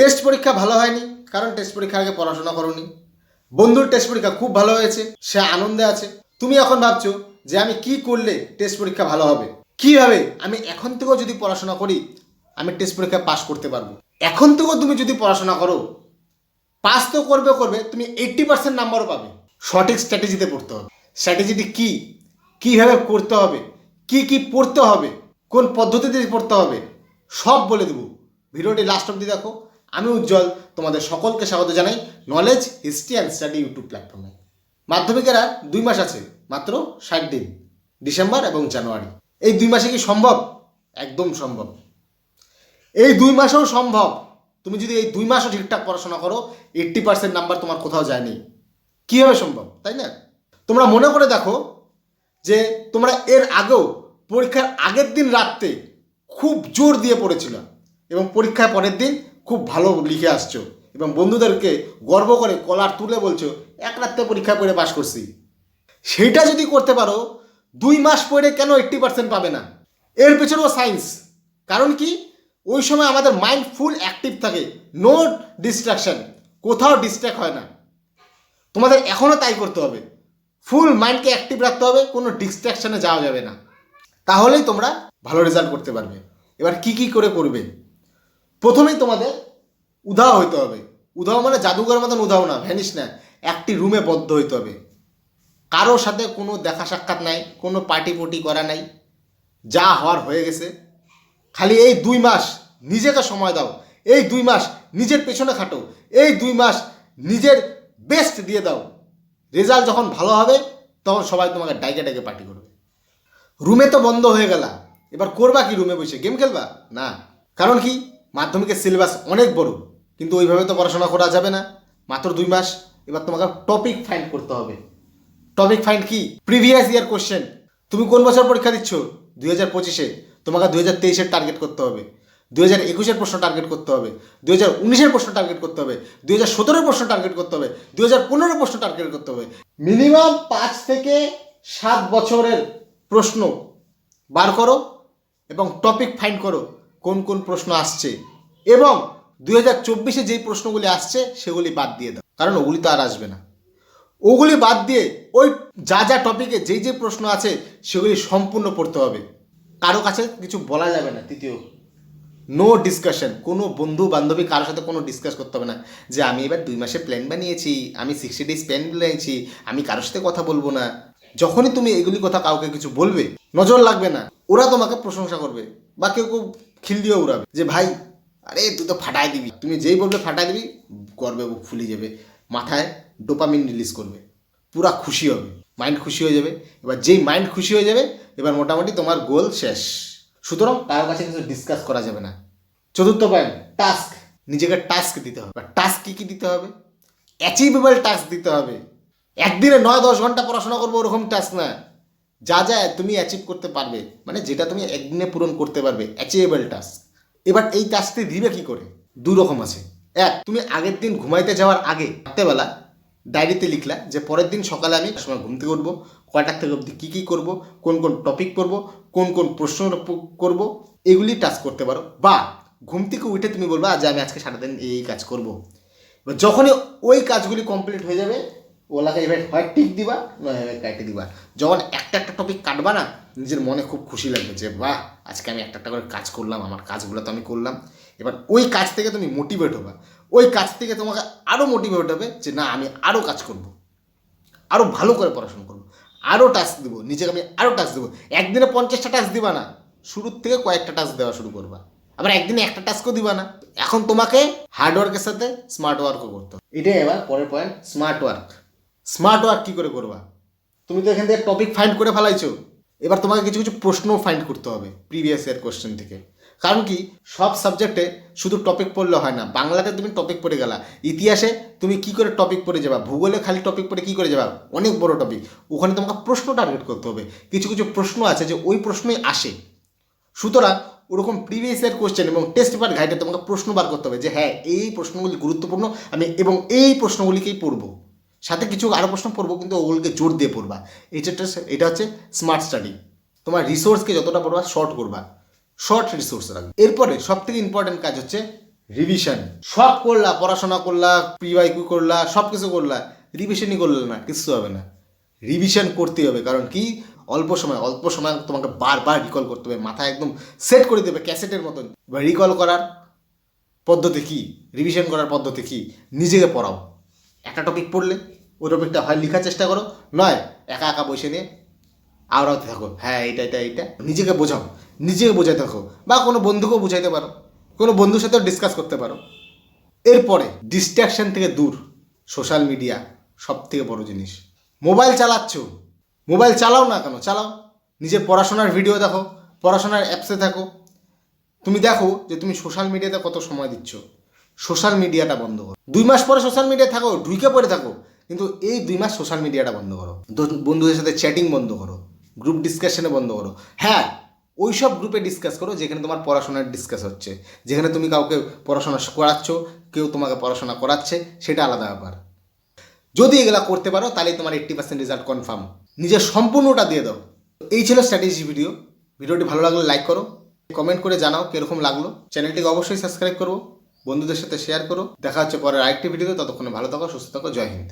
Test পরীক্ষা ভালো হয়নি, কারণ টেস্ট পরীক্ষার আগে পড়াশোনা করনি। বন্ধুর টেস্ট পরীক্ষা খুব ভালো হয়েছে, সে আনন্দে আছে। তুমি এখন ভাবছ যে আমি কি করলে টেস্ট পরীক্ষা ভালো হবে? কীভাবে? আমি এখন থেকেও যদি পড়াশোনা করি, আমি টেস্ট পরীক্ষা পাশ করতে পারব। এখন থেকেও তুমি যদি পড়াশোনা করো পাস তো করবে করবে, তুমি এইট্টি পার্সেন্ট নাম্বারও পাবে। সঠিক স্ট্র্যাটেজিতে পড়তে হবে। স্ট্র্যাটেজিটি কি? কীভাবে করতে হবে? কি কি পড়তে হবে? কোন পদ্ধতিতে পড়তে হবে? সব বলে দেবো। ভিডিওটি লাস্ট অব্দি দেখো। আমি উজ্জ্বল, তোমাদের সকলকে স্বাগত জানাই knowledge history and study YouTube প্ল্যাটফর্মে মাধ্যমিকেরা দুই মাস আছে, মাত্র ষাট দিন, ডিসেম্বর এবং জানুয়ারি। এই দুই মাসে কি সম্ভব? একদম সম্ভব। এই দুই মাসেও সম্ভব। তুমি যদি এই দুই মাসও ঠিকঠাক পড়াশোনা করো এইট্টি পার্সেন্ট নাম্বার তোমার কোথাও যায়নি কীভাবে সম্ভব, তাই না? তোমরা মনে করে দেখো যে তোমরা এর আগেও পরীক্ষার আগের দিন রাত্রে খুব জোর দিয়ে পড়েছিল এবং পরীক্ষার পরের দিন খুব ভালো লিখে আসছো। এবং বন্ধুদেরকে গর্ব করে কলার তুলে বলছো, এক রাত্রে পরীক্ষা করে পাশ করছি। সেইটা যদি করতে পারো, দুই মাস পরে কেন এইট্টি পার্সেন্ট পাবে না? এর পেছনেও সায়েন্স কারণ কি? ওই সময় আমাদের মাইন্ড ফুল অ্যাক্টিভ থাকে। নো ডিস্ট্রাকশন কোথাও ডিস্ট্র্যাক্ট হয় না। তোমাদের এখনও তাই করতে হবে। ফুল মাইন্ডকে অ্যাক্টিভ রাখতে হবে, কোনো ডিস্ট্র্যাকশনে যাওয়া যাবে না। তাহলেই তোমরা ভালো রেজাল্ট করতে পারবে। এবার কি কি করে করবে? প্রথমেই তোমাদের উধাও হইতে হবে। উধাও মানে জাদুঘর মতন উধাও না ভ্যানিস না। একটি রুমে বদ্ধ হইতে হবে। কারোর সাথে কোনো দেখা সাক্ষাৎ নাই, কোনো পার্টি পটি করা নাই। যা হওয়ার হয়ে গেছে। খালি এই দুই মাস নিজেকে সময় দাও। এই দুই মাস নিজের পেছনে খাটো। এই দুই মাস নিজের বেস্ট দিয়ে দাও। রেজাল্ট যখন ভালো হবে, তখন সবাই তোমাকে ডাইকে ডাইকে পার্টি করবে। রুমে তো বন্ধ হয়ে গেল। এবার করবা কি রুমে বসে? গেম খেলবা? না। কারণ কি? মাধ্যমিকের সিলেবাস অনেক বড়, কিন্তু ওইভাবে তো পড়াশোনা করা যাবে না। মাত্র দুই মাস, এবার তোমাকে টপিক ফাইন্ড করতে হবে। টপিক ফাইন্ড কি? প্রিভিয়াস ইয়ার কোশ্চেন তুমি কোন বছর পরীক্ষা দিচ্ছ? দুই হাজার পঁচিশে। তোমাকে দুই হাজার তেইশের টার্গেট করতে হবে। দুই হাজার একুশের প্রশ্ন টার্গেট করতে হবে। দুই হাজার উনিশের প্রশ্ন টার্গেট করতে হবে। দুই হাজার সতেরোর প্রশ্ন টার্গেট করতে হবে। দুই হাজার পনেরোর প্রশ্ন টার্গেট করতে হবে। মিনিমাম পাঁচ থেকে সাত বছরের প্রশ্ন বার করো এবং টপিক ফাইন্ড করো। কোন কোন প্রশ্ন আসছে এবং দুই হাজার চব্বিশে যেই প্রশ্নগুলি আসছে সেগুলি বাদ দিয়ে দাও, কারণ ওগুলি তো আর আসবে না। ওগুলি বাদ দিয়ে ওই যা যা টপিকে যেই যে প্রশ্ন আছে সেগুলি সম্পূর্ণ পড়তে হবে। কারও কাছে কিছু বলা যাবে না, তৃতীয়। নো ডিসকাশন কোনো বন্ধু বান্ধবী কারোর সাথে কোনো ডিসকাস করতে হবে না যে আমি এবার দুই মাসে প্ল্যান বানিয়েছি, আমি সিক্সটি ডেজ প্ল্যান বানিয়েছি, আমি কারোর সাথে কথা বলব না। যখনই তুমি এগুলি কথা কাউকে কিছু বলবে, নজর লাগবে না। ওরা তোমাকে প্রশংসা করবে বা কেউ কেউ খিল দিয়ে উড়াবে। যে ভাই, আরে তুই তো ফাটাই দিবি। তুমি যেই বলবে ফাটাই দিবি গর্বে বুক ফুলে যাবে। মাথায় ডোপামিন রিলিজ করবে। পুরা খুশি হবে। মাইন্ড খুশি হয়ে যাবে। এবার যেই মাইন্ড খুশি হয়ে যাবে, এবার মোটামুটি তোমার গোল শেষ। সুতরাং কারোর কাছে কিছু ডিসকাস করা যাবে না। চতুর্থ পয়েন্ট টাস্ক নিজেকে টাস্ক দিতে হবে। টাস্ক কী কী দিতে হবে? অ্যাচিভেবল টাস্ক দিতে হবে। একদিনে নয় দশ ঘণ্টা পড়াশোনা করব ওরকম টাস্ক না। যা যা তুমি অ্যাচিভ করতে পারবে মানে যেটা তুমি একদিনে পূরণ করতে পারবে অ্যাচিভেবল টাস্ক এবার এই টাস্কটি দিবে কি করে? দু রকম আছে। এক, তুমি আগের দিন ঘুমাইতে যাওয়ার আগে রাত্রেবেলা ডায়েরিতে লিখলা যে পরের দিন সকালে আমি সময় ঘুম থেকে উঠবো থেকে অবধি কী কী করব, কোন কোন টপিক পড়ব, কোন কোন প্রশ্ন করব, এগুলি টাস্ক করতে পারো। বা, ঘুম থেকে উঠে তুমি বলবা যে আমি আজকে সারাদিন এই কাজ করব। এবার যখনই ওই কাজগুলি কমপ্লিট হয়ে যাবে ওলাকে এবার হয়, টিক দিবা নয় এবার কাটে দিবা। যখন একটা একটা টপিক কাটবা না, নিজের মনে খুব খুশি লাগবে যে, বাহ, আজকে আমি একটা একটা করে কাজ করলাম, আমার কাজগুলো তো আমি করলাম। এবার ওই কাজ থেকে তুমি মোটিভেট হবা। ওই কাজ থেকে তোমাকে আরও মোটিভেট হবে যে, না, আমি আরও কাজ করব। আরও ভালো করে পড়াশোনা করব। আরও টাস্ক দেবো। নিজেকে আমি আরও টাস্ক দেবো। একদিনে পঞ্চাশটা টাস্ক দিবা না, শুরুর থেকে কয়েকটা টাস্ক দেওয়া শুরু করবা। আবার একদিনে একটা টাস্কও দিবা না। এখন তোমাকে হার্ড ওয়ার্কের সাথে স্মার্ট ওয়ার্কও করতে হবে। এটাই এবার পরের point smart work smart work কী করে করবা? তুমি তো এখান থেকে টপিক ফাইন্ড করে ফেলাইছো। এবার তোমাকে কিছু কিছু প্রশ্ন ফাইন্ড করতে হবে প্রিভিয়াস ইয়ার কোশ্চেন থেকে। কারণ কি, সব সাবজেক্টে শুধু টপিক পড়লে হয় না, বাংলাতে তুমি টপিক পড়ে গেলা। ইতিহাসে তুমি কি করে টপিক পড়ে যাবা? ভূগোলে খালি টপিক পড়ে কি করে যাবা? অনেক বড় টপিক ওখানে তোমাকে প্রশ্ন টার্গেট করতে হবে। কিছু কিছু প্রশ্ন আছে যে ওই প্রশ্নই আসে। সুতরাং ওরকম প্রিভিয়াস ইয়ার কোশ্চেন এবং টেস্ট পেপার গাইডে তোমাকে প্রশ্ন বার করতে হবে যে হ্যাঁ এই প্রশ্নগুলি গুরুত্বপূর্ণ, আমি এবং এই প্রশ্নগুলিকেই পড়ব। সাথে কিছু আরও প্রশ্ন পড়ব, কিন্তু ওগুলোকে জোর দিয়ে পড়বা। এই এটা এটা হচ্ছে স্মার্ট স্টাডি তোমার রিসোর্সকে যতটা পড়বা শর্ট করবা। শর্ট রিসোর্স রাখবে এরপরে সব থেকে ইম্পর্টেন্ট কাজ হচ্ছে রিভিশন সব করলা, পড়াশোনা করলা প্রিবাইকু করলা সব কিছু করলা রিভিশনই করলে না, কিছু হবে না। রিভিশন করতেই হবে, কারণ কি? অল্প সময় অল্প সময় তোমাকে বারবার রিকল করতে হবে মাথা একদম সেট করে দেবে ক্যাসেটের মতন। রিকল করার পদ্ধতি কী? রিভিশন করার পদ্ধতি কি? নিজেকে পড়াও। একটা টপিক পড়লে, ওই টপিকটা হয়, লেখার চেষ্টা করো। নয়, একা একা বসে নিয়ে আওড়াতে থাকো। হ্যাঁ এটা এটা এটা নিজেকে বোঝাও। নিজেকে বোঝাতে থাকো। বা কোনো বন্ধুকেও বোঝাইতে পারো। কোনো বন্ধুর সাথেও ডিসকাস করতে পারো। এরপরে ডিস্ট্র্যাকশন থেকে দূর। সোশ্যাল মিডিয়া সব থেকে বড় জিনিস। মোবাইল চালাচ্ছ। মোবাইল চালাও না কেন? চালাও। নিজের পড়াশোনার ভিডিও দেখো। পড়াশোনার অ্যাপসে থাকো। তুমি দেখো যে তুমি সোশ্যাল মিডিয়াতে কত সময় দিচ্ছ। সোশ্যাল মিডিয়াটা বন্ধ করো। দুই মাস পরে সোশ্যাল মিডিয়ায় থাকো, ঢুকে পড়ে থাকো, কিন্তু এই দুই মাস সোশ্যাল মিডিয়াটা বন্ধ করো। বন্ধুদের সাথে চ্যাটিং বন্ধ করো গ্রুপ ডিসকাশনে বন্ধ করো। হ্যাঁ ওই সব গ্রুপে ডিসকাস করো যেখানে তোমার পড়াশোনার ডিসকাস হচ্ছে। যেখানে তুমি কাউকে পড়াশোনা করাচ্ছ, কেউ তোমাকে পড়াশোনা করাচ্ছে, সেটা আলাদা ব্যাপার। যদি এগুলা করতে পারো তাহলে তোমার এইট্টি পার্সেন্ট রেজাল্ট কনফার্ম নিজের সম্পূর্ণটা দিয়ে দাও। এই ছিল স্ট্র্যাটেজি ভিডিও ভিডিওটি ভালো লাগলে লাইক করো। কমেন্ট করে জানাও কীরকম লাগল। চ্যানেলটিকে অবশ্যই সাবস্ক্রাইব করো। বন্ধুদের সাথে শেয়ার করো। দেখা হচ্ছে পরের আরেকটি ভিডিওতে ততক্ষণে ভালো থাকো, সুস্থ থাকো। জয় হিন্দ।